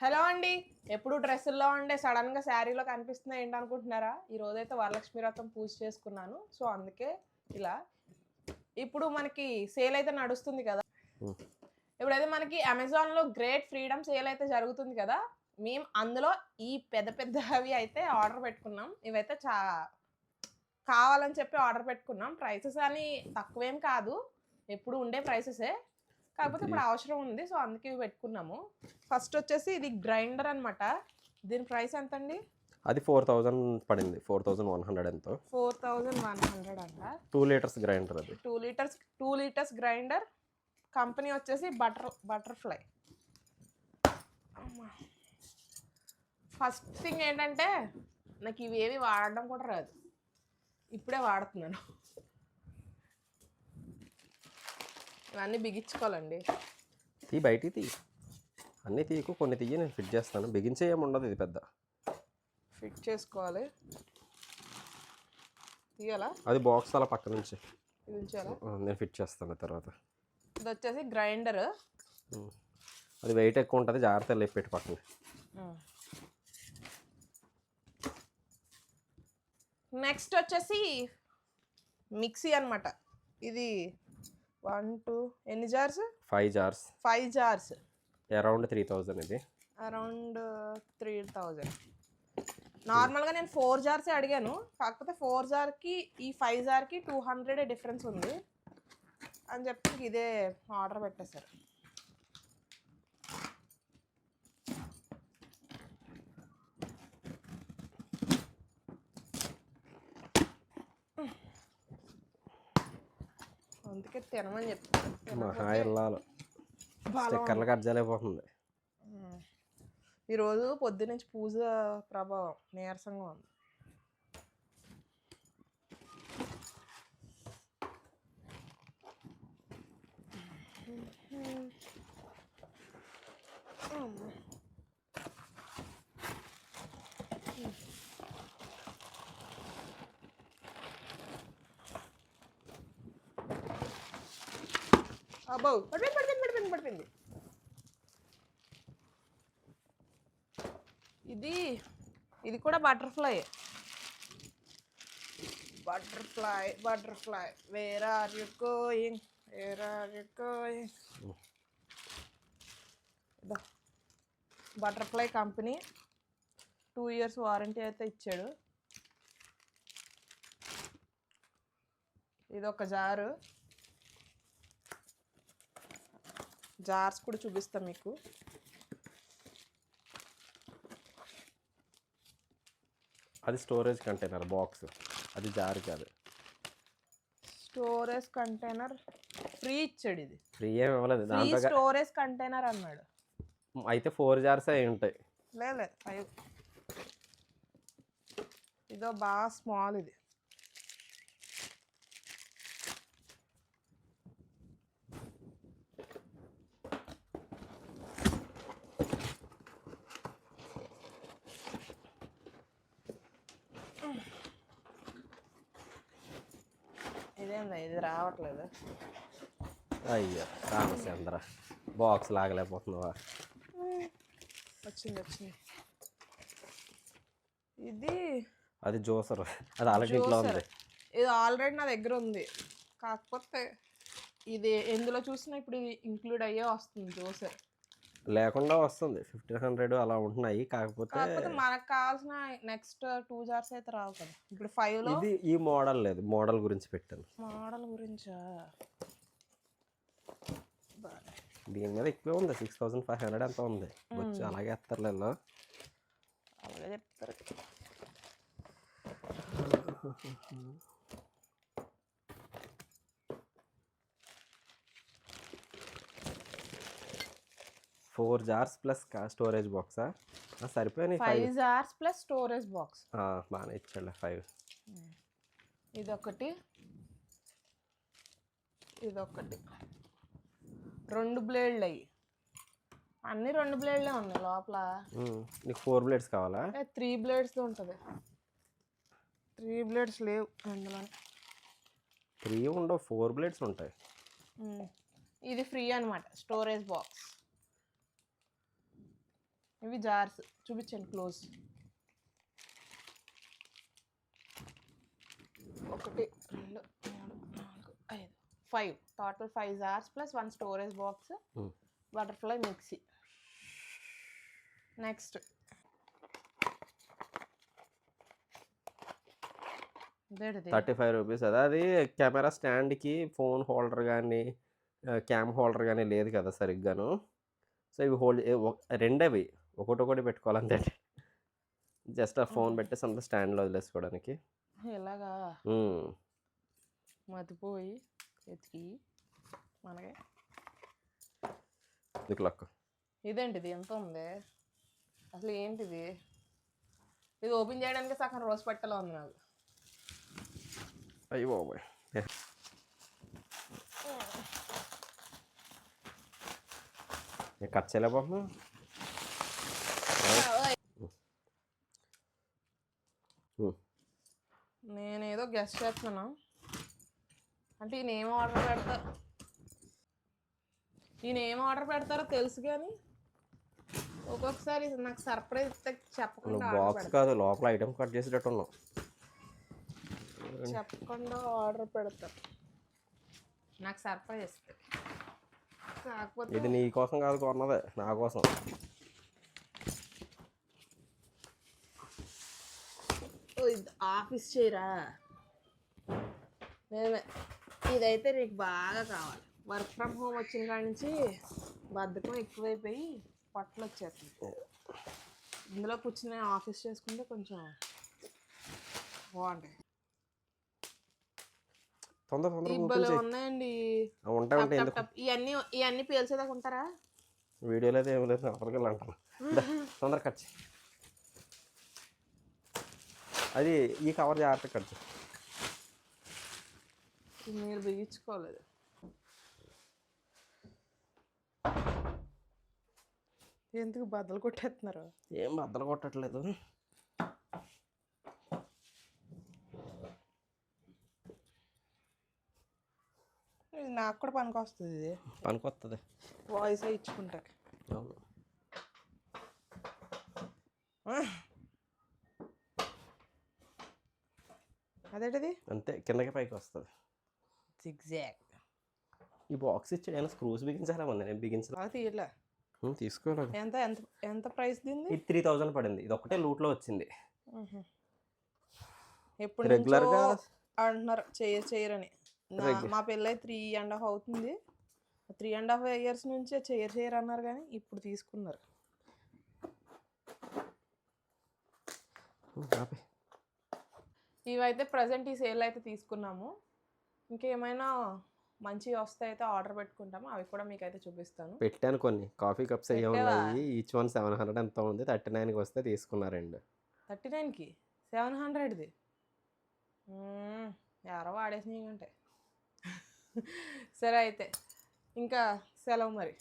Hello అండి. ఎప్పుడు డ్రెస్సుల్లో ఉండే సడన్గా శారీలో కనిపిస్తున్నాయి ఏంటి అనుకుంటున్నారా ఈ రోజైతే వరలక్ష్మి వ్రతం పూజ చేసుకున్నాను. సో అందుకే ఇలా. ఇప్పుడు మనకి సేల్ అయితే నడుస్తుంది కదా. ఇప్పుడైతే మనకి అమెజాన్లో గ్రేట్ ఫ్రీడమ్ సేల్ అయితే జరుగుతుంది కదా. మేము అందులో ఈ పెద్ద పెద్దవి అయితే ఆర్డర్ పెట్టుకున్నాం. ఇవైతే చా కావాలని చెప్పి ఆర్డర్ పెట్టుకున్నాం. ప్రైసెస్ అని తక్కువేం కాదు. ఎప్పుడు ఉండే ప్రైసెసే కాకపోతే ఇప్పుడు అవసరం ఉంది సో అందుకే ఇవి పెట్టుకున్నాము. ఫస్ట్ వచ్చేసి ఇది గ్రైండర్ అన్నమాట. దీని ప్రైస్ ఎంత అండి అది ఫోర్ థౌజండ్ పడింది ఫోర్ థౌజండ్ వన్ హండ్రెడ్ ఎంతో. ఫోర్ థౌజండ్ వన్ హండ్రెడ్ అంట. టూ లీటర్స్ గ్రైండర్ అది. Two litres two litres grinder. Company వచ్చేసి బటర్ బటర్ఫ్లై. ఫస్ట్ థింగ్ ఏంటంటే నాకు ఇవి ఏవి వాడడం కూడా రాదు. ఇప్పుడే వాడుతున్నాను. ఇవన్నీ బిగించుకోవాలండి. తీ బయటికి తీ. అన్నీ తీయకు కొన్ని తీయ నేను ఫిట్ చేస్తాను. బిగించే ఏమి ఉండదు ఇది పెద్ద. ఫిట్ చేసుకోవాలి. తీయాలా? అది బాక్స్ అలా పక్క నుంచి. నేను ఫిట్ చేస్తాను తర్వాత. ఇది వచ్చేసి గ్రైండర్. అది వెయిట్ ఎక్కువ ఉంటుంది జాగ్రత్త లేపి పెట్టి పక్కన. నెక్స్ట్ వచ్చేసి మిక్సీ అన్నమాట. ఇది వన్ టూ ఎన్ని jars? Five jars. Five jars. Around three thousand ఇది. Around three thousand. నార్మల్గా నేను ఫోర్ జార్సే అడిగాను. కాకపోతే ఫోర్ జార్కి ఈ ఫైవ్ జార్కి టూ హండ్రెడ్ డిఫరెన్స్ ఉంది. అని చెప్పి ఇదే ఆర్డర్ పెట్టేశారు. అందుకే తినమని చెప్తాను మహా ఇల్లాలు స్టిక్కర్లు కట్ చేయలేకపోతుంది ఈరోజు పొద్దునుంచి పూజ ప్రభావం నీరసంగా ఉంది. అబ్బో. పడిపోయింది పడిపోయింది పడిపోయింది పడిపోయింది. ఇది ఇది కూడా butterfly. Butterfly butterfly. Where are you going where are you going butterfly company two years warranty అయితే ఇచ్చాడు. ఇది ఒక జారు. జార్స్ కూడా చూపిస్తాం మీకు. అది స్టోరేజ్ కంటైనర్ బాక్స్. అది జార్ కాదు స్టోరేజ్ కంటైనర్ ఫ్రీ ఇచ్చాడు ఇది. ఫ్రీ ఏమి ఇవ్వలేదు. ఫ్రీ దాంట్లో స్టోరేజ్ కంటైనర్ అన్నాడు. అయితే ఫోర్ జార్స్ అయి ఉంటాయి. లేదు ఫైవ్ ఇదో బాగా స్మాల్ ఇది. ఇదేందా? ఇది రావట్లేదు. అయ్యో రామచంద్ర బాక్స్ లాగలేకపోతున్నావా? వచ్చింది వచ్చింది. ఇది అది జ్యూసర్ అది ఆల్రెడీ ఇంట్లో ఉంది. ఇది ఆల్రెడీ నా దగ్గర ఉంది. కాకపోతే ఇది ఎందులో చూసినా ఇప్పుడు ఇది ఇంక్లూడ్ అయ్యే వస్తుంది జ్యూసర్ లేకుండా వస్తుంది. ఫిఫ్టీన్ హండ్రెడ్ అలా ఉంటున్నాయి. కాకపోతే మనకు కావాల్సిన నెక్స్ట్ టూ జార్స్ అయితే రావు కదా. ఇప్పుడు ఫైవ్లో ఇది ఈ మోడల్ లేదు. మోడల్ గురించి పెట్టాను. మోడల్ గురించా? దీని మీద ఎక్కువ ఉంది. సిక్స్ థౌసండ్ ఫైవ్ హండ్రెడ్ ఎంత ఉంది. వచ్చి అలాగే ఎత్తారు లేదు. అలాగే చెప్తారు ఫోర్ జార్స్ ప్లస్ స్టోరేజ్ బాక్సా? సరిపోయినాయి five jars plus storage box. బాగానే ఇచ్చాడు ఫైవ్. ఇదొకటి. ఇదొకటి. రెండు బ్లేడ్లు అయ్యి అన్ని రెండు బ్లేడ్లే ఉన్నాయి లోపల. నీకు ఫోర్ బ్లేడ్స్ కావాలా? త్రీ బ్లేడ్స్ ఉంటుంది. త్రీ బ్లేడ్స్ లేవు అందులో త్రీ ఉండవు ఫోర్ బ్లేడ్స్ ఉంటాయి. ఇది ఫ్రీ అనమాట స్టోరేజ్ బాక్స్. ఇవి జార్స్. చూపించండి క్లోజ్. ఒకటి రెండు మూడు నాలుగు ఐదు. Five total five jars plus one storage box. Butterfly mixie next thirty five rupees అదే అది కెమెరా స్టాండ్కి ఫోన్ హోల్డర్ కానీ క్యామ్ హోల్డర్ కానీ లేదు కదా సరిగ్గాను. సో ఇవి హోల్డ్ రెండే అవి ఒకటి ఒకటి పెట్టుకోవాలంతే జస్ట్ ఆ ఫోన్ పెట్టేసి అంత స్టాండ్లో వదిలేసుకోవడానికి. ఉమ్. మతిపోయి ఎతికి మనకి. నీకు లక్. ఇదేంటిది? ఎంత ఉంది? అసలు ఏంటిది? ఇది ఓపెన్ చేయడానికి సగం రోజు పట్టలో ఉంది నాకు. అయ్యి బాబాయ్. కట్ చేయలేకపోతున్నా నేనేదో గెస్ట్ చేస్తున్నాను అంటే ఈయన ఏం ఆర్డర్ పెడతా ఈయన ఏం ఆర్డర్ పెడతారో తెలుసు కానీ ఒక్కొక్కసారి నాకు సర్ప్రైజ్ చెప్పకుండా బాక్స్ కాదు లోపల ఐటమ్ కట్ చేసేటట్టు ఉన్నావు చెప్పకుండా ఆర్డర్ పెడతా. నాకు సర్ప్రైజ్ ఇస్తే. కాకపోతే ఇది నీ కోసం కాదు కొన్నదే నా కోసం ఓ, ఇది ఆఫీస్ చేయరా మేమే. ఇదైతే నీకు బాగా కావాలి. వర్క్ ఫ్రమ్ హోమ్ వచ్చిన కాడి నుంచి బద్ధకం ఎక్కువైపోయి పట్లు వచ్చేస్తుంది ఇందులో కూర్చుని ఆఫీస్ చేసుకుంటే కొంచెం బాగుంటాయి. ఉన్నాయండి. ఇవన్నీ ఇవన్నీ పేల్చేదాకా ఉంటారా? వీడియోలో అయితే ఏం లేదు అవతలకి వెళ్ళి అంటాను దా, తొందర కట్. అది ఈ కవర్ జాగ్రత్త కట్ చేయి. ఇది మీరు బిగించుకోలేదు. ఎందుకు బద్దలు కొట్టేస్తున్నారు? ఏం బద్దలు కొట్టట్లేదు. నాకు కూడా పనికి వస్తుంది ఇది పనికొస్తుంది వాయిస్ ఇచ్చుకుంటా అవును. అదేంటిది? అంతే కిందకి పైకి వస్తుంది. జిగ్జాగ్ ఈ బాక్స్ ఇచ్చాడు ఏమైనా స్క్రూస్ బిగించాలా ఉంది నేను బిగించలే. ఉం, తీసుకోలేదు ఎంత ఎంత ఎంత ప్రైస్ దీన్ని ఇది త్రీ థౌజండ్ పడింది. ఇది ఒకటే లూట్లో వచ్చింది. ఎప్పుడు రెగ్యులర్గా గా- అంటున్నారు చేయరు చేయరని. మా పెళ్ళై త్రీ అండ్ హాఫ్ అవుతుంది. త్రీ అండ్ హాఫ్ ఇయర్స్ నుంచే చేయరు చేయరు అన్నారు కానీ ఇప్పుడు తీసుకున్నారు. ఇవైతే ప్రజెంట్ ఈ సేల్ అయితే తీసుకున్నాము. ఇంకేమైనా మంచివి వస్తే అయితే ఆర్డర్ పెట్టుకుంటాము. అవి కూడా మీకు అయితే చూపిస్తాను. పెట్టాను కొన్ని. కాఫీ కప్స్ అయ్యే? ఉన్నాయి. ఈచ్ వన్ సెవెన్ హండ్రెడ్ ఎంత ఉంది? థర్టీ నైన్కి వస్తే తీసుకున్నారండి థర్టీ నైన్కి సెవెన్ హండ్రెడ్ది ఎవరో వాడేసినాయి అంటే సరే అయితే. ఇంకా సెలవు మరి.